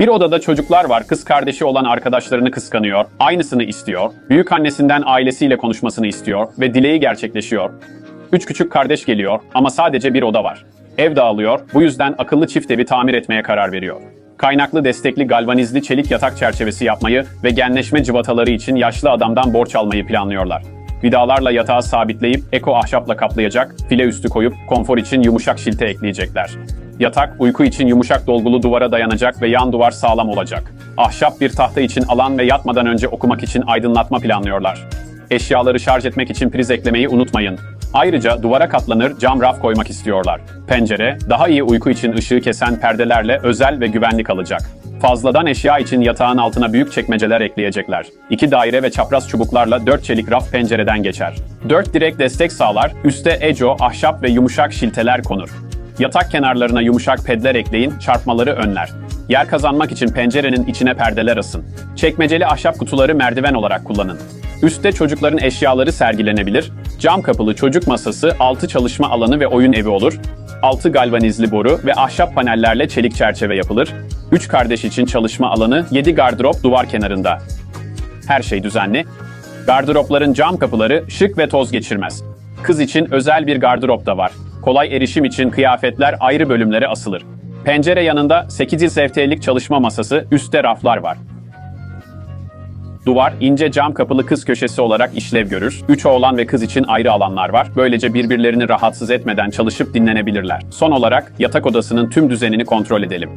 Bir odada çocuklar var, kız kardeşi olan arkadaşlarını kıskanıyor, aynısını istiyor, büyük annesinden ailesiyle konuşmasını istiyor ve dileği gerçekleşiyor. Üç küçük kardeş geliyor ama sadece bir oda var. Ev dağılıyor, bu yüzden akıllı çift evi tamir etmeye karar veriyor. Kaynaklı destekli galvanizli çelik yatak çerçevesi yapmayı ve genleşme cıvataları için yaşlı adamdan borç almayı planlıyorlar. Vidalarla yatağı sabitleyip eko ahşapla kaplayacak, file üstü koyup konfor için yumuşak şilte ekleyecekler. Yatak uyku için yumuşak dolgulu duvara dayanacak ve yan duvar sağlam olacak. Ahşap bir tahta için alan ve yatmadan önce okumak için aydınlatma planlıyorlar. Eşyaları şarj etmek için priz eklemeyi unutmayın. Ayrıca duvara katlanır cam raf koymak istiyorlar. Pencere, daha iyi uyku için ışığı kesen perdelerle özel ve güvenli kalacak. Fazladan eşya için yatağın altına büyük çekmeceler ekleyecekler. İki daire ve çapraz çubuklarla dört çelik raf pencereden geçer. Dört direk destek sağlar, üste eco, ahşap ve yumuşak şilteler konur. Yatak kenarlarına yumuşak pedler ekleyin, çarpmaları önler. Yer kazanmak için pencerenin içine perdeler asın. Çekmeceli ahşap kutuları merdiven olarak kullanın. Üstte çocukların eşyaları sergilenebilir. Cam kapılı çocuk masası, altı çalışma alanı ve oyun evi olur. Altı galvanizli boru ve ahşap panellerle çelik çerçeve yapılır. Üç kardeş için çalışma alanı, yedi gardırop duvar kenarında. Her şey düzenli. Gardıropların cam kapıları şık ve toz geçirmez. Kız için özel bir gardırop da var. Kolay erişim için kıyafetler ayrı bölümlere asılır. Pencere yanında 8 SFT'lik çalışma masası, üstte raflar var. Duvar, ince cam kapılı kız köşesi olarak işlev görür. Üç oğlan ve kız için ayrı alanlar var. Böylece birbirlerini rahatsız etmeden çalışıp dinlenebilirler. Son olarak yatak odasının tüm düzenini kontrol edelim.